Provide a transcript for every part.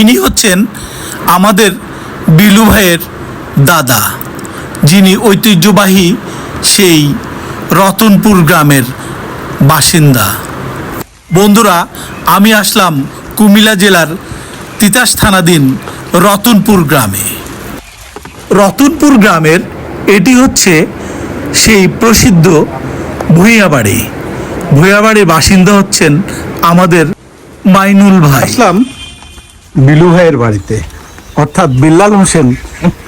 ইনি হচ্ছেন আমাদের বিলু ভাইয়ের দাদা, যিনি ঐতিহ্যবাহী সেই রতনপুর গ্রামের বাসিন্দা। বন্ধুরা, আমি আসলাম কুমিল্লা জেলার তিতাস থানাধীন রতনপুর গ্রামে। রতনপুর গ্রামের এটি হচ্ছে সেই প্রসিদ্ধ ভূঁইয়াবাড়ি। ভূঁইয়াবাড়ির বাসিন্দা হচ্ছেন আমাদের মাইনুল ভাই। আসলাম বিলু ভাইয়ের বাড়িতে, অর্থাৎ বিল্লাল হোসেন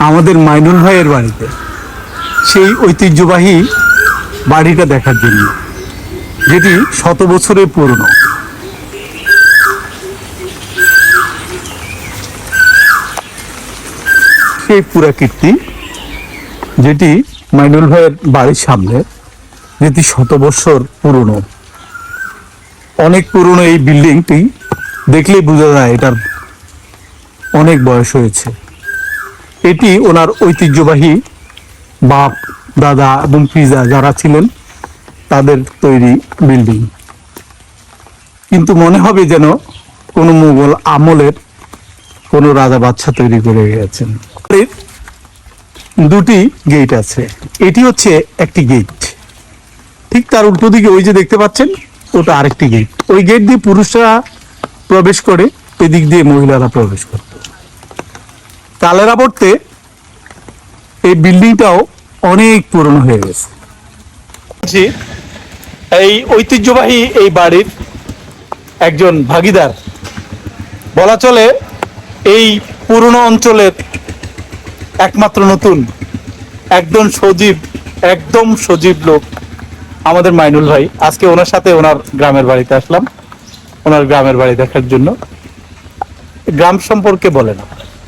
আমাদের মাইনুল ভাইয়ের বাড়িতে। সেই ঐতিহ্যবাহী বাড়িটা দেখার জন্য, যেটি শত বছরের পুরনো। সেই পুরাকীর্তি, যেটি মাইনুল ভাইয়ের বাড়ির সামনে, যেটি শত বছর পুরনো। অনেক পুরনো এই বিল্ডিংটি, দেখলেই বোঝা যায় এটার অনেক বয়স হয়েছে। এটি ওনার ঐতিহ্যবাহী বাপ, দাদা এবং পিজা যারা ছিলেন, তাদের তৈরি বিল্ডিং। কিন্তু মনে হবে যেন কোনো মুঘল আমলের কোনো রাজা বাচ্চা তৈরি করে গেছেন। দুটি গেট আছে। এটি হচ্ছে একটি গেট। ঠিক তার উল্টো দিকে ওই যে দেখতে পাচ্ছেন, ওটা আরেকটি গেট। ওই গেট দিয়ে পুরুষরা প্রবেশ করে, এদিক দিয়ে মহিলারা প্রবেশ করত। কালেরা পড়তে এই বিল্ডিংটাও অনেক পুরনো হয়ে গেছে। জি, এই ঐতিহ্যবাহী এই বাড়ির একজন ভাগিদার। বলা চলে এই পুরনো অঞ্চলের একমাত্র নতুন একদম সজীব একদম সজীব লোক আমাদের মাইনুল ভাই। আজকে ওনার সাথে ওনার গ্রামের বাড়িতে আসলাম। ওনার গ্রামের বাড়ি দেখার জন্য। গ্রাম সম্পর্কে বলেন।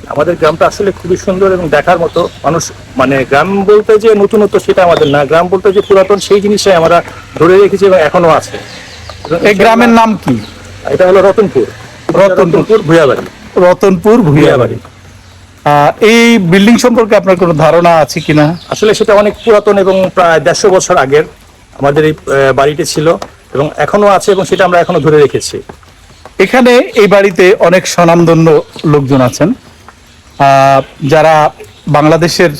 আমাদের গ্রামটা আসলে খুবই সুন্দর এবং দেখার মতো মানুষ মানে গ্রাম বলতে যে নতুনত্ব সেটা আমাদের না গ্রাম বলতে যে পুরাতন সেই জিনিসটাই আমরা ধরে রেখেছি এবং এখনও আছে। এই গ্রামের নাম কি? এটা হলো রতনপুর। রতনপুর। ভুয়াবাড়ি রতনপুর ভুইয়াবাড়ি। আহ, এই বিল্ডিং সম্পর্কে আপনার কোনো ধারণা আছে কিনা? আসলে সেটা অনেক পুরাতন এবং প্রায় দেড়শো বছর আগের আমাদের এই বাড়িটি ছিল এবং এখনও আছে এবং সেটা আমরা এখনও ধরে রেখেছি। এখানে এই বাড়িতে অনেক স্বনামধন্য লোকজন আছেন। যারা বাংলাদেশের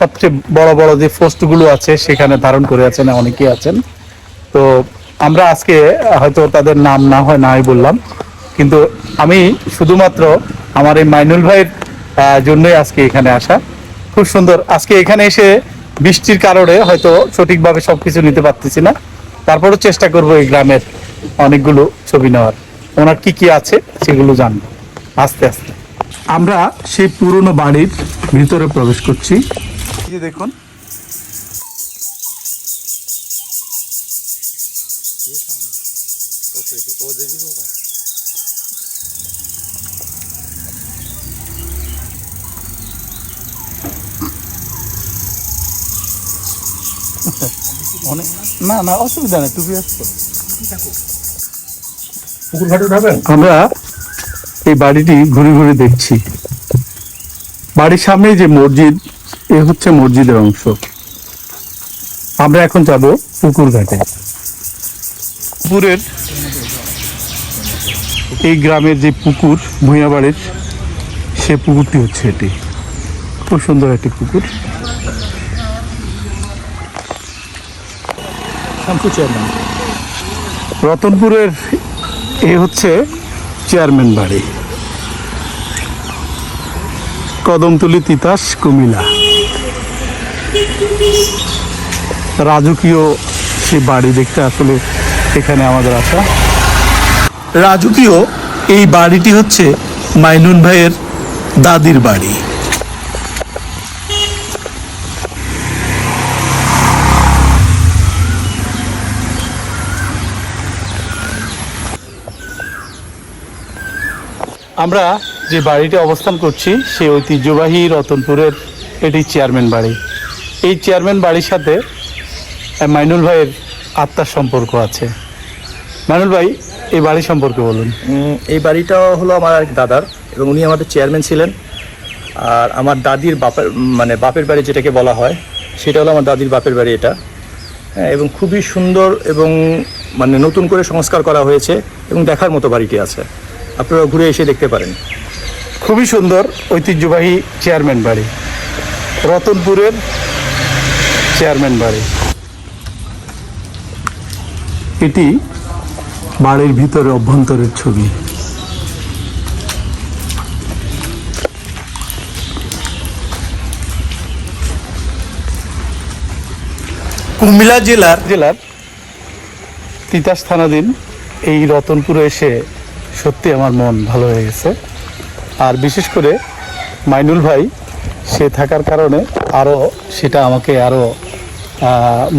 সবচেয়ে বড় বড় যে পোস্টগুলো আছে সেখানে ধারণ করে আছেন, অনেকেই আছেন। তো আমরা আজকে, হয়তো তাদের নাম না হয়, নাই বললাম। কিন্তু আমি শুধুমাত্র আমার এই মাইনুল ভাইয়ের জন্যই আজকে এখানে আসা। খুব সুন্দর। আজকে এখানে এসে বৃষ্টির কারণে হয়তো সঠিকভাবে সবকিছু নিতে পারতেছি না। তারপরও চেষ্টা করব এই গ্রামের অনেকগুলো ছবি নেওয়ার। ওনার কি কি আছে সেগুলো জানব। আস্তে আস্তে। আমরা সেই পুরনো বাড়ির ভিতরে প্রবেশ করছি। এই যে দেখুন। অনেক না না অসুবিধা নেই টুপি আসতো পুকুর ঘাটে উঠাবেন? আমরা এই বাড়িটি ঘুরে ঘুরে দেখছি। বাড়ির সামনে যে মসজিদ এ হচ্ছে মসজিদের অংশ। আমরা এখন যাব পুকুর ঘাটে। পুকুরের এই গ্রামের যে পুকুর ভূঁইয়াবাড়ির সে পুকুরটি হচ্ছে এটি। খুব সুন্দর একটি পুকুর। রতনপুরের এ হচ্ছে চেয়ারম্যান বাড়ি। কদমতলি তিতাস, কুমিলা। রাজকীয় সে বাড়ি দেখতে আসলে এখানে আমাদের আসা রাজকীয় এই বাড়িটি হচ্ছে মাইনুন ভাইয়ের দাদির বাড়ি। আমরা যে বাড়িতে অবস্থান করছি, সেই ঐতিহ্যবাহী রতনপুরের এটি চেয়ারম্যান বাড়ি। এই চেয়ারম্যান বাড়ির সাথে মাইনুল ভাইয়ের আত্মার সম্পর্ক আছে। মাইনুল ভাই, এই বাড়ি সম্পর্কে বলুন। এই বাড়িটা হলো আমার এক দাদার এবং উনি আমাদের চেয়ারম্যান ছিলেন। আর আমার দাদির বাপের মানে বাপের বাড়ি যেটাকে বলা হয়, সেটা হলো আমার দাদির বাপের বাড়ি এটা। হ্যাঁ এবং খুবই সুন্দর এবং মানে নতুন করে সংস্কার করা হয়েছে এবং দেখার মতো বাড়িটি আছে। আপনারা ঘুরে এসে দেখতে পারেন। খুবই সুন্দর ঐতিহ্যবাহী চেয়ারম্যান বাড়ি। রতনপুরের চেয়ারম্যান বাড়ি। এটি বাড়ির ভিতরে অভ্যন্তরের ছবি। কুমিল্লা জেলার জেলার তিতাস থানাধীন এই রতনপুরে এসে সত্যি আমার মন ভালো হয়ে গেছে। আর বিশেষ করে মাইনুল ভাই, সে থাকার কারণে আরও সেটা আমাকে আরও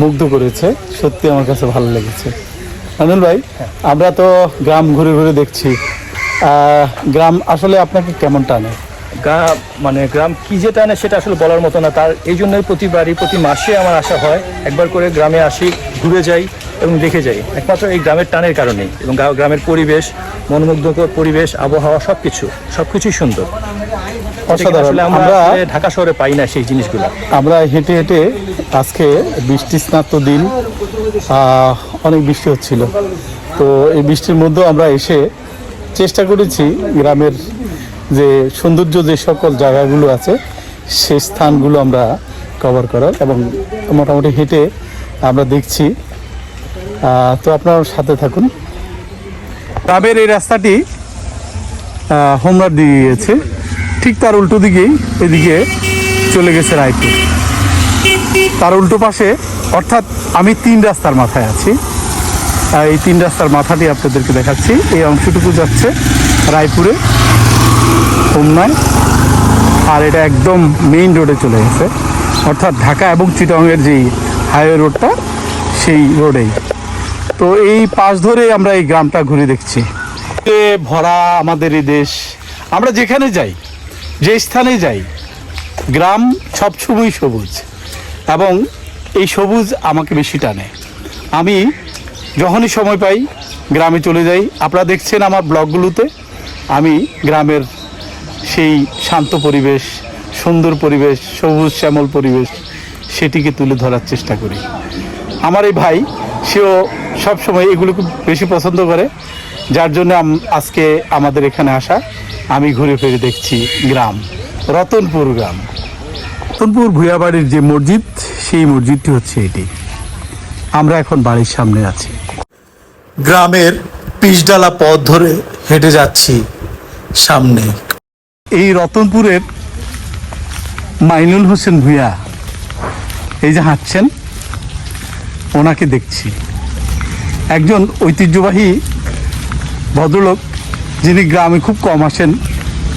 মুগ্ধ করেছে। সত্যি আমার কাছে ভালো লেগেছে। মাইনুল ভাই, আমরা তো গ্রাম ঘুরে ঘুরে দেখছি। গ্রাম আসলে আপনাকে কেমন টানে? গ্রাম মানে গ্রাম কি যে টানে সেটা আসলে বলার মতো না। তার, এই জন্যই প্রতিবারই, প্রতি মাসে আমার আসা হয়, একবার করে গ্রামে আসি, ঘুরে যাই। এবং দেখে যাই। একমাত্র এই গ্রামের টানের কারণেই এবং গ্রা- গ্রামের পরিবেশ মনোমুগ্ধকর পরিবেশ আবহাওয়া সব কিছু সব কিছুই সুন্দর আসলে আমরা ঢাকা শহরে পাই না সেই জিনিসগুলো। আমরা হেঁটে হেঁটে আজকে বৃষ্টি স্নাত দিন অনেক বৃষ্টি হচ্ছিল। তো এই বৃষ্টির মধ্যেও আমরা এসে চেষ্টা করেছি গ্রামের যে সৌন্দর্য যে সকল জায়গাগুলো আছে সেই স্থানগুলো আমরা কভার করার এবং মোটামুটি হেঁটে আমরা দেখছি তো আপনার সাথে থাকুন। গ্রামের এই রাস্তাটি আহ, হোমরার দিয়ে গিয়েছে ঠিক তার উল্টো দিকেই এদিকে চলে গেছে রায়পুর। তার উল্টো পাশে অর্থাৎ আমি তিন রাস্তার মাথায় আছি। এই তিন রাস্তার মাথাটি আপনাদেরকে দেখাচ্ছি। এই অংশটুকু যাচ্ছে রায়পুরে হোমনায় আর এটা একদম মেইন রোডে চলে গেছে। অর্থাৎ ঢাকা এবং চিটংয়ের যেই হাইওয়ে রোডটা সেই রোডেই তো এই পাশ ধরে আমরা এই গ্রামটা ঘুরে দেখছি। ভরা আমাদের এই দেশ। আমরা যেখানে যাই, যে স্থানে যাই, গ্রাম সবসময় সবুজ এবং এই সবুজ আমাকে বেশি টানে। আমি যখনই সময় পাই গ্রামে চলে যাই। আপনারা দেখছেন আমার ব্লগগুলোতে, আমি গ্রামের সেই শান্ত পরিবেশ, সুন্দর পরিবেশ, সবুজ শ্যামল পরিবেশ, সেটিকে তুলে ধরার চেষ্টা করি। আমার এই ভাই, সেও সবসময় এগুলো খুব বেশি পছন্দ করে যার জন্য আজকে আমাদের এখানে আসা আমি ঘুরে ফিরে দেখছি গ্রাম রতনপুর গ্রাম। রতনপুর ভুয়াবাড়ির যে মসজিদ সেই মসজিদটি হচ্ছে এটি। আমরা এখন বাড়ির সামনে আছি। গ্রামের পিচডালা পথ ধরে হেঁটে যাচ্ছি সামনে। এই রতনপুরের মাইনুল হোসেন ভুঁইয়া এই যে হাঁটছেন ওনাকে দেখছি। একজন ঐতিহ্যবাহী ভদ্রলোক যিনি গ্রামে খুব কম আসেন।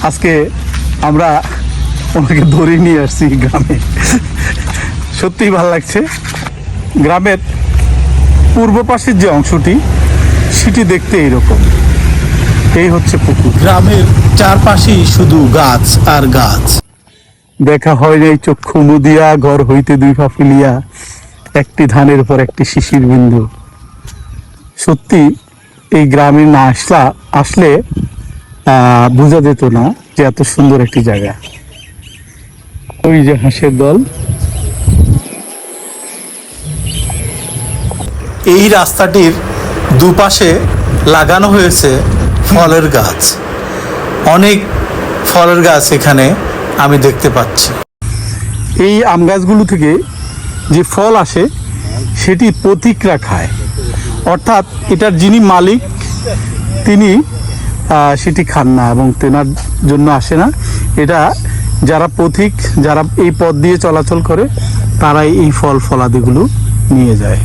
আজকে আমরা ওনাকে ধরে নিয়ে আসছি গ্রামে। সত্যিই ভালো লাগছে। গ্রামের পূর্ব পাশের যে অংশটি সেটি দেখতে এইরকম এই হচ্ছে পুকুর। গ্রামের চারপাশেই শুধু গাছ আর গাছ। দেখা হয় নাই চক্ষু মুদিয়া ঘর হইতে দুই ফেলিয়া একটি ধানের উপর একটি শিশির বিন্দু। সত্যি এই গ্রামে না আসলা আসলে বোঝা যেত না যে এত সুন্দর একটি জায়গা। ওই যে হাঁসের দল। এই রাস্তাটির দুপাশে লাগানো হয়েছে ফলের গাছ। অনেক ফলের গাছ এখানে আমি দেখতে পাচ্ছি। এই আম গাছগুলো থেকে যে ফল আসে সেটি পথিকরা খায়। অর্থাৎ এটার যিনি মালিক তিনি সেটি খান না এবং তেনার জন্য আসে না। এটা যারা পথিক যারা এই পথ দিয়ে চলাচল করে তারাই এই ফল ফলাদিগুলো নিয়ে যায়।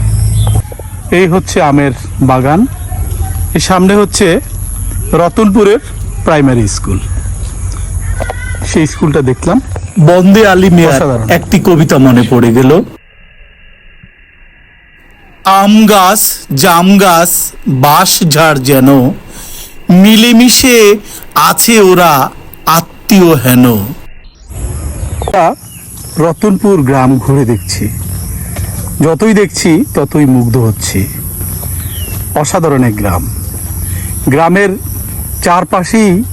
এই হচ্ছে আমের বাগান। এর সামনে হচ্ছে রতনপুরের প্রাইমারি স্কুল। সেই স্কুলটা দেখলাম। বন্দে আলী অসাধারণ। একটি কবিতা মনে পড়ে গেল। আম গাছ, জাম গাছ, বাঁশ ঝাড় যেন মিলেমিশে আছে ওরা আত্মীয় হেন। রতনপুর গ্রাম ঘুরে দেখছি। যতই দেখছি, ততই মুগ্ধ হচ্ছি। অসাধারণ এক গ্রাম। গ্রামের চারপাশেই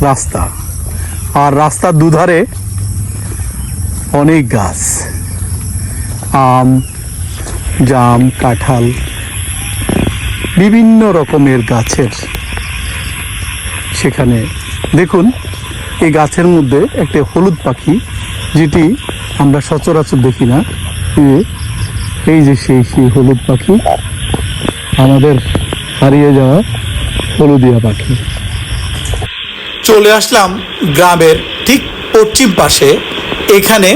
রাস্তা। আর রাস্তার দুধারে অনেক গাছ। আম জাম, কাঁঠাল, বিভিন্ন রকমের গাছের। সেখানে দেখুন, এই গাছের মধ্যে একটা হলুদ পাখি, যেটি আমরা সচরাচর দেখি না। এই যে সেই সেই হলুদ পাখি, আমাদের হারিয়ে যাওয়া হলুদিয়া পাখি। চলে আসলাম গ্রামের ঠিক পশ্চিম পাশে, এখানে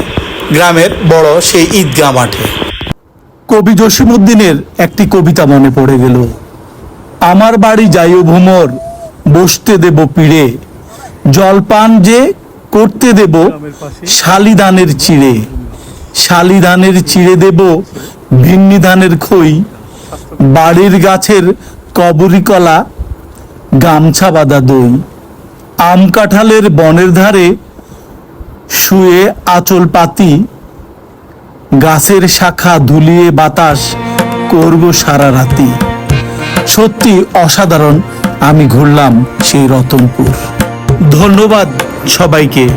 গ্রামের বড় সেই ঈদগাহ মাঠে। কবি জসিমুদ্দিনের একটি কবিতা মনে পড়ে গেল। আমার বাড়ি যাইও ভ্রমর, বসতে দেব পিড়ে। জলপান যে করতে দেব, শালিদানের চিড়ে। শালিদানের চিড়ে দেব ভিন্নি ধানের খই। বাড়ির গাছের কবরি কলা, গামছা বাঁধা দই। আম কাঁঠালের বনের ধারে শুয়ে আঁচল পাতি গাছের শাখা ধুলিয়ে বাতাস করব সারা রাতি। সত্যি অসাধারণ, আমি ঘুরলাম সেই রতনপুর। ধন্যবাদ সবাইকে।